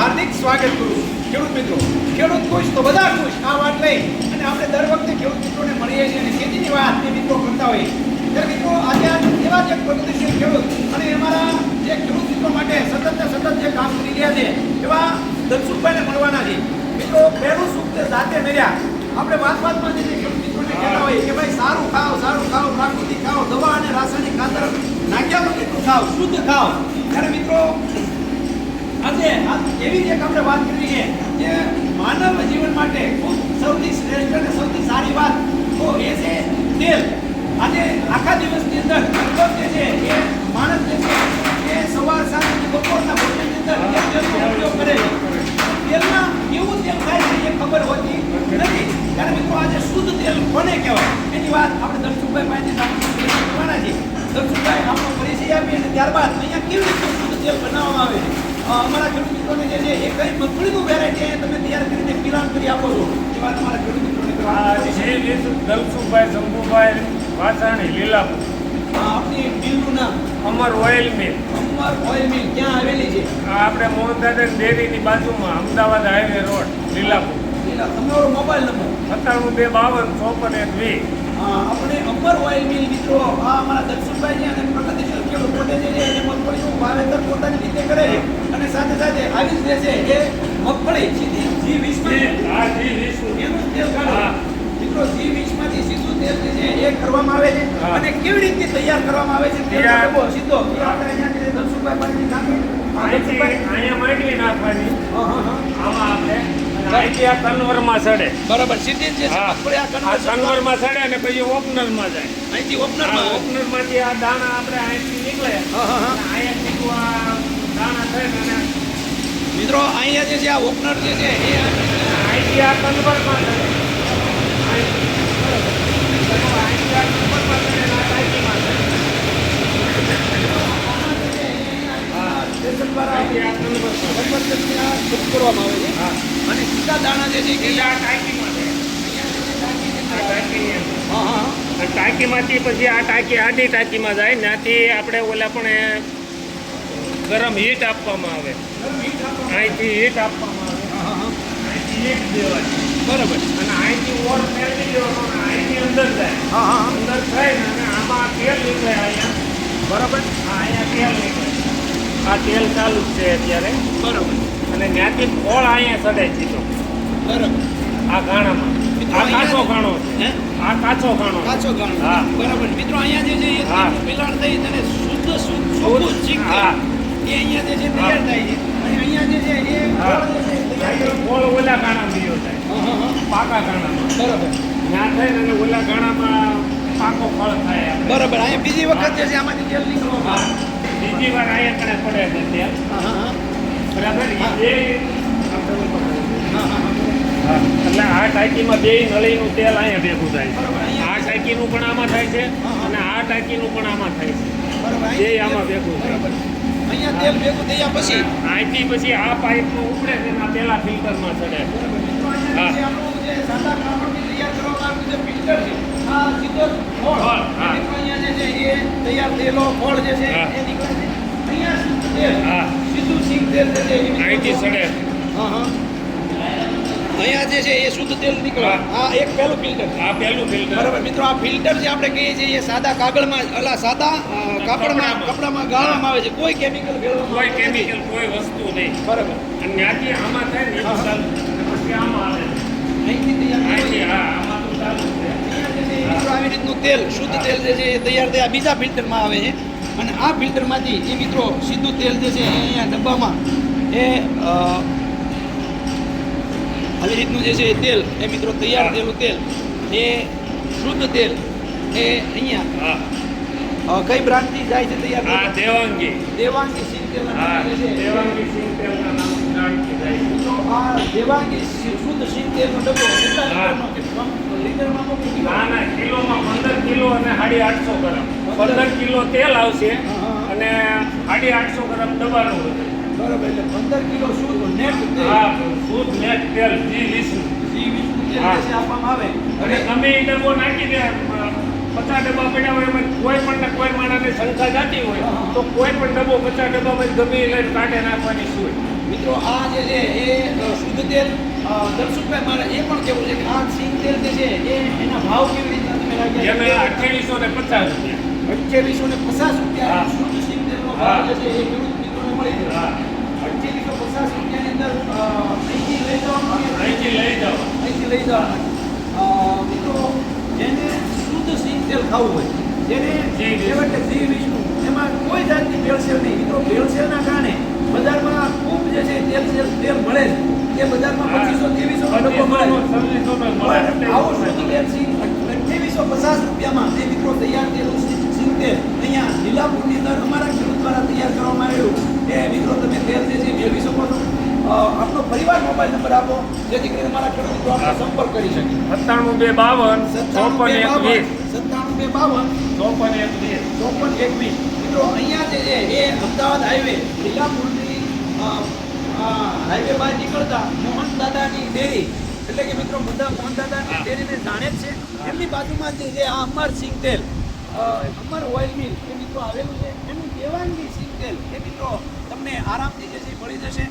હાર્દિક સ્વાગત કરું છું. ખેડૂત મિત્રો, ખેડૂત ખુશ તો બધા ખુશ, આ વાત લઈ. અને આપણે દર વખતે ખેડૂત મિત્રોને મળીએ છીએ અને ખેતીની વાત એ મિત્રો કરતા હોઈએ ત્યારે મિત્રો, આજે એવા જ એક પ્રગતિશીલ ખેડૂત અને અમારા જે ખેડૂત મિત્રો માટે સતત ને સતત જે કામ કરી રહ્યા છે, એવા ધનસુખભાઈને મળવાના છે. મિત્રો, પહેલું સુખ તે જાતે મેળ્યા આપણે વાત વાતમાં જે ખેડૂત મિત્રોને કહેતા હોઈએ કે ભાઈ, સારું ખાઓ સારું ખાઓ, પ્રાકૃતિક ખાઓ, દવા અને રાસાયણિક ખાતર નાખ્યા વગરનું ખાઓ શુદ્ધ ખાઓ ત્યારે મિત્રો આજે એવી એક આપણે વાત કરી છે જે માનવ જીવન માટે ખૂબ સૌથી શ્રેષ્ઠ અને સૌથી સારી વાત તો એ છે તેલ. આજે આખા દિવસની અંદર લગભગ જે છે એ માણસ જે છે એ સવાર સાંજ બપોરના ભોજનની અંદર એ તેલનો ઉપયોગ કરે છે. તેલમાં કેવું તેલ થાય છે એ ખબર હોતી નથી. ત્યારે મિત્રો, આજે શુદ્ધ તેલ કોને કહેવાય? એની વાત આપણે દર્શુભાઈ પાસેથી કરવાના છીએ. દર્શુભાઈ આપણો પરિચય આપીએ અને ત્યારબાદ અહીંયા કેવી રીતે શુદ્ધ તેલ બનાવવામાં આવે છે? અમારા ખેડૂત મિત્રોને જે છે એ કઈ મગફળીનું વેરાયટી તમે તૈયાર કરીને પિલાન કરી આપો છો. એ વાત અમારા ખેડૂત મિત્રોને છે. છે દલસુભાઈ શંભુભાઈ વાસાણી લીલાપુર. આપની મિલનું નામ? અમર ઓઇલ મિલ. અમર ઓઇલ મિલ ક્યાં આવેલી છે? આ આપણે મોહનદાદા ડેરીની બાજુમાં અમદાવાદ હાઈવે રોડ લીલાપુર. તમારો મોબાઈલ નંબર? સત્તાણું બે બાવન ચોપન એક વીસ આપણે અમર ઓઇલ મિલ મિત્રો આ અમારા દક્ષિણભાઈ છે અને પ્રગતિશીલ ખેડૂત પોતે જે છે મગફળીનું વાવેતર પોતાની રીતે કરે છે. અને સાથે સાથે આવી જ રહેશે કે મગફળી સીધી જી વીસમાં એનું તેલ કાઢો. મિત્રો જી વીસમાંથી સીધું તેલ જે છે એ કરવામાં આવે છે. અને કેવી રીતે તૈયાર કરવામાં આવે છે તૈયાર. ડબ્બો સીધો આપણે અહીંયા જે દલસુખભાઈ પાસેથી. અહીંયા માંડવી નાખવાની. આમાં આપણે કન્વરમાં ચડે બરાબર સીધી છે આ કન્વરમાં ચડે અને પછી ઓપનરમાં જાય. અહીંથી ઓપનરમાં. ઓપનરમાંથી આ દાણા આપણે અહીંથી નીકળે. અહીંયા મિત્રો અહીંયા જે છે આ ઓપનર જે છે એ અહીંથી આ કન્વરમાં ચડે અહીંથી અહીંથી આ કન્વરમાં ચડે અને આ ટાંકીમાં ચડે. આ સ્ટેશન દ્વારા અહીંથી આ કન્વર ચડે. conversion ત્યાં શુદ્ધ કરવામાં આવે છે હા અને સીધા દાણા જે છે એ આ ટાંકીમાં ટાંકીમાંથી પછી આ ટાંકી આડી ટાંકીમાં જાય ત્યાંથી આપણે ઓલા પણ ગરમ હીટ આપવામાં આવે. અહીંથી હીટ આપવામાં આવે. હા, હા, બરાબર. અને અહીંથી ઓર ફેરવી દેવાનો અહીંથી અંદર જાય. હા હા હા. અંદર થાય અને આમાં તેલ નીકળે અહીંયા. બરાબર. આ અહીંયા તેલ નીકળે. આ તેલ ચાલુ જ છે અત્યારે. બરાબર. અને ત્યાંથી ફળ અહીંયા ચડે દીધો બરાબર. આ ગાણામાં. આ કાચો ગાણો છે. આ કાચો ગાણો કાચો ગાણો. હા. બરાબર. મિત્રો અહીંયા જે છે એ હા. મિલાણ થઈ અને શુદ્ધ શુદ્ધ હા. અહીંયા જે છે તૈયાર થાય છે. અને અહીંયા જે છે એ ઓલા થાય? હા. પાકા ગાણામાં. બરાબર. ત્યાં થઈને અને ઓલા ગાણામાં પાકો ફળ થાય બરાબર. અહીંયા બીજી વખત જે છે આમાંથી તેલ નીકળવામાં બીજી વાર અહીંયા કણે પડે છે હા બરાબર? એ એટલે આ ટાંકીમાં બે નળીનું તેલ અહીંયા ભેગું થાય છે. આ ટાંકીનું પણ આમાં થાય છે. અને આ ટાંકીનું પણ આમાં થાય છે. બે આમાં ભેગું થાય. અહીંયા તેલ ભેગું થયા પછી? અહીંથી પછી આ પાઇપનું ઉપડે છે ને આ પેલા ફિલ્ટરમાં ચડે મિત્રો જે સાદા કાપડથી તૈયાર કરવામાં આવ્યું જે ફિલ્ટર છે આ સીધો ફળ. ફળ, હા. અહીંયા જે છે એ તૈયાર થયેલો ફળ જે છે હા. એ નીકળે છે. અહીંયા તેલ હા. સીધું સિંગ તેલ છે અહીંથી ચડે હા હા. અહીંયા જે છે એ શુદ્ધ તેલ નીકળે. આ એક પહેલું ફિલ્ટર આ પેલું ફિલ્ટર બરાબર. મિત્રો આ ફિલ્ટર જે આપણે કહીએ છીએ એ સાદા કાગળમાં અલા સાદા કાપડમાં કપડામાં. ગાળવામાં આવે છે. કોઈ કેમિકલ કોઈ કેમિકલ કોઈ વસ્તુ નહીં. બરાબર. અને ત્યાંથી આમાં થાય ને પછી આમાં આવે આમાં તો ચાલુ છે. આવી રીતનું તેલ શુદ્ધ તેલ જે છે એ તૈયાર થયા. બીજા ફિલ્ટરમાં આવે છે. અને આ ફિલ્ટરમાંથી એ મિત્રો સીધું તેલ જે છે અહીંયા ડબ્બામાં એ આવી રીતનું જે છે એ તેલ એ મિત્રો તૈયાર. થયેલું તેલ એ શુદ્ધ તેલ એ અહીંયા. હા. કઈ બ્રાન્ડથી જાય છે તૈયાર? દેવાંગી. દેવાંગી સિંગ તેલ દેવાંગી સિંગ તેલ. દેવાંગી શુદ્ધ સિંહ તેલનો ડબ્બો લીટરમાં ના ના કિલોમાં પંદર કિલો અને સાડી આઠસો ગ્રામ. પંદર કિલો તેલ આવશે. અને સાડી આઠસો ગ્રામ દબાણું બરાબર એટલે પંદર કિલો શુદ્ધ નેટ તેલ શુદ્ધ નેટ તેલ જી વીસનું જી. જે છે આપવામાં આવે અને તમે એ ડબ્બો નાખી દે પચાસ ડબ્બા પડ્યા હોય એમાં કોઈ પણ કોઈ માણસને શંકા જાતી હોય. તો કોઈ પણ ડબ્બો પચાસ ડબ્બામાં ગમે લઈને કાઢે નાખવાની શું મિત્રો આ જે છે એ શુદ્ધ તેલ દર્શકભાઈ મારે એ પણ કેવું છે કે આ સિંગ તેલ જે છે એ એના ભાવ કેવી રીતના તમે રાખ્યા છે? અઠ્યાવીસો ને પચાસ રૂપિયા અઠ્યાવીસો ને પચાસ રૂપિયા. શુદ્ધ સિંગ તેલનો ભાવ જે છે એ ખેડૂત મળી હા. અઠ્યાવીસો પચાસ રૂપિયાની અંદર અહીંથી લઈ જવાનું અહીંથી લઈ જાઓ અહીંથી લઈ જવાનું મિત્રો જેને શુદ્ધ સિંગ તેલ ખાવું હોય જેને જેવટે. કહેવાય કે જી વિષ્ણુ એમાં કોઈ જાતની ભેળસેળ નહીં મિત્રો ભેળસેળના કારણે બજારમાં ખૂબ જે છે તેલ તેલ તેલ મળે છે એ બજારમાં હા. પચીસો ત્રેવીસો ડબ્બો મળે છે. છવ્વીસો નો મળે પણ આવું શુદ્ધ તેલ સિંગ અઠ્યાવીસો પચાસ રૂપિયામાં એ મિત્રો તૈયાર થયેલું સિંગ સિંગ તેલ અહીંયા લીલાપુરની અંદર અમારા ખેડૂત દ્વારા તૈયાર કરવામાં આવેલું એ મિત્રો તમે તેલ જે છે મેળવી શકો છો અ, આપનો મોબાઈલ નંબર આપો જેથી કરીને ખેડૂત મિત્રો આપનો સંપર્ક કરી શકે. સત્તાણું બે બાવન ચોપન સત્તાણું બે બાવન ચોપન એક ચોપન એકવીસ મિત્રો અહીંયા જે છે એ અમદાવાદ હાઈવે લીલાપુરની અ, અ, હાઈવે બહાર નીકળતા મોહન દાદાની ડેરી. એટલે કે મિત્રો બધા મોહન દાદાની ડેરીને જાણે જ છે. એમની બાજુમાં જે છે આ અમર સિંગ તેલ. અમર ઓઇલ મિલ એ મિત્રો આવેલું છે. એનું દેવાંગી સિંગ તેલ એ મિત્રો તમને આરામથી જે છે મળી જશે.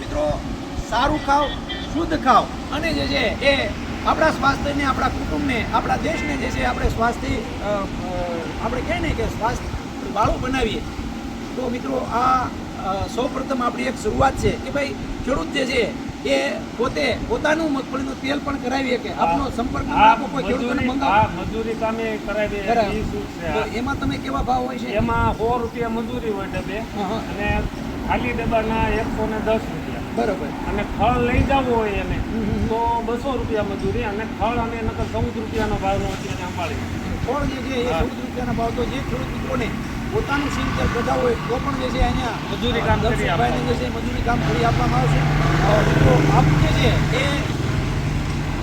મિત્રો સારું ખાઓ શુદ્ધ ખાઓ. અને જે છે એ આપણા સ્વાસ્થ્યને આપણા કુટુંબને આપણા દેશને જે છે આપણે સ્વાસ્થ્ય આપણે કહે ને કે સ્વાસ્થ્ય વાળું બનાવીએ. તો મિત્રો આ સૌ પ્રથમ આપણી એક શરૂઆત છે કે ભાઈ ખેડૂત જે છે એ પોતે પોતાનું મગફળીનું તેલ પણ કરાવી શકે. આપનો સંપર્ક આપો કોઈ ખેડૂતોને મંગાવો. મજૂરી કામે કરાવી. એ શું છે એમાં તમે કેવા ભાવ હોય છે? એમાં સો રૂપિયા મજૂરી હોય ડબે. અને ખાલી ડબ્બાના એકસો ને દસ રૂપિયા બરોબર અને ખળ લઈ જવું હોય એને. તો બસો રૂપિયા મજૂરી અને ફળ અને નકર ચૌદ રૂપિયાનો ભાવનો અત્યારે અંબાડી ફળ જે છે એ. ચૌદ રૂપિયાના ભાવ તો જે ખેડૂત મિત્રોને પોતાનું સિંચર બધા હોય તો પણ જે છે અહીંયા મજૂરી કામ કરી જે છે મજૂરી કામ કરી આપવામાં આવશે તો મિત્રો આપ જે છે એ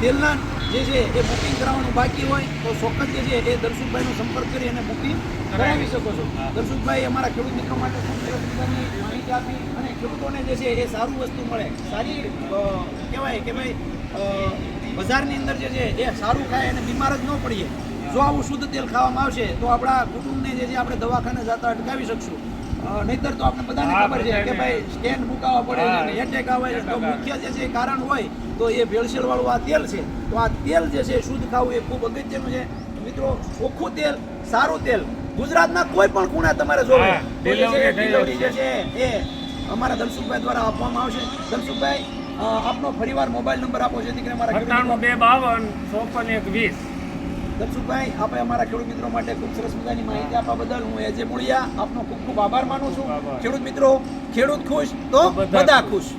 તેલના જે છે એ બુકિંગ કરાવવાનું બાકી હોય તો ચોક્કસ જે છે એ દર્શનભાઈનો સંપર્ક કરી અને બુકિંગ કરાવી શકો છો. દર્શકભાઈ અમારા ખેડૂત મિત્રો માટે માહિતી આપી અને ખેડૂતોને જે છે એ સારું વસ્તુ મળે. સારી કહેવાય કે ભાઈ બજારની અંદર જે છે એ સારું ખાય અને બીમાર જ ન પડીએ. જો આવું શુદ્ધ તેલ ખાવામાં આવશે તો આપણા કુટુંબને જે છે આપણે દવાખાને જતા અટકાવી શકશું. નહીતર તો આપણે બધાને ખબર છે કે ભાઈ સ્ટેન્ડ મુકાવવા પડે છે એટેક આવે છે. તો મુખ્ય જે છે કારણ હોય તો એ ભેળસેળ વાળું આ તેલ છે. તો આ તેલ જે છે શુદ્ધ ખાવું એ ખૂબ અગત્યનું છે. મિત્રો ચોખ્ખું તેલ સારું તેલ ગુજરાતના કોઈ પણ ખૂણા તમારે જોવે. જે છે એ છે અમારા ધનસુખભાઈ દ્વારા આપવામાં આવશે. ધનસુખભાઈ આપનો ફરીવાર મોબાઈલ નંબર આપો જેથી કરીને અમારા ખેડૂત બે બાવન ચોપન એક વીસ ધનસુખભાઈ આપણે અમારા ખેડૂત મિત્રો માટે ખૂબ સરસ મજાની માહિતી આપવા બદલ હું એજે મુળિયા આપનો ખૂબ ખૂબ આભાર માનું છું. ખેડૂત મિત્રો ખેડૂત ખુશ તો બધા. ખુશ.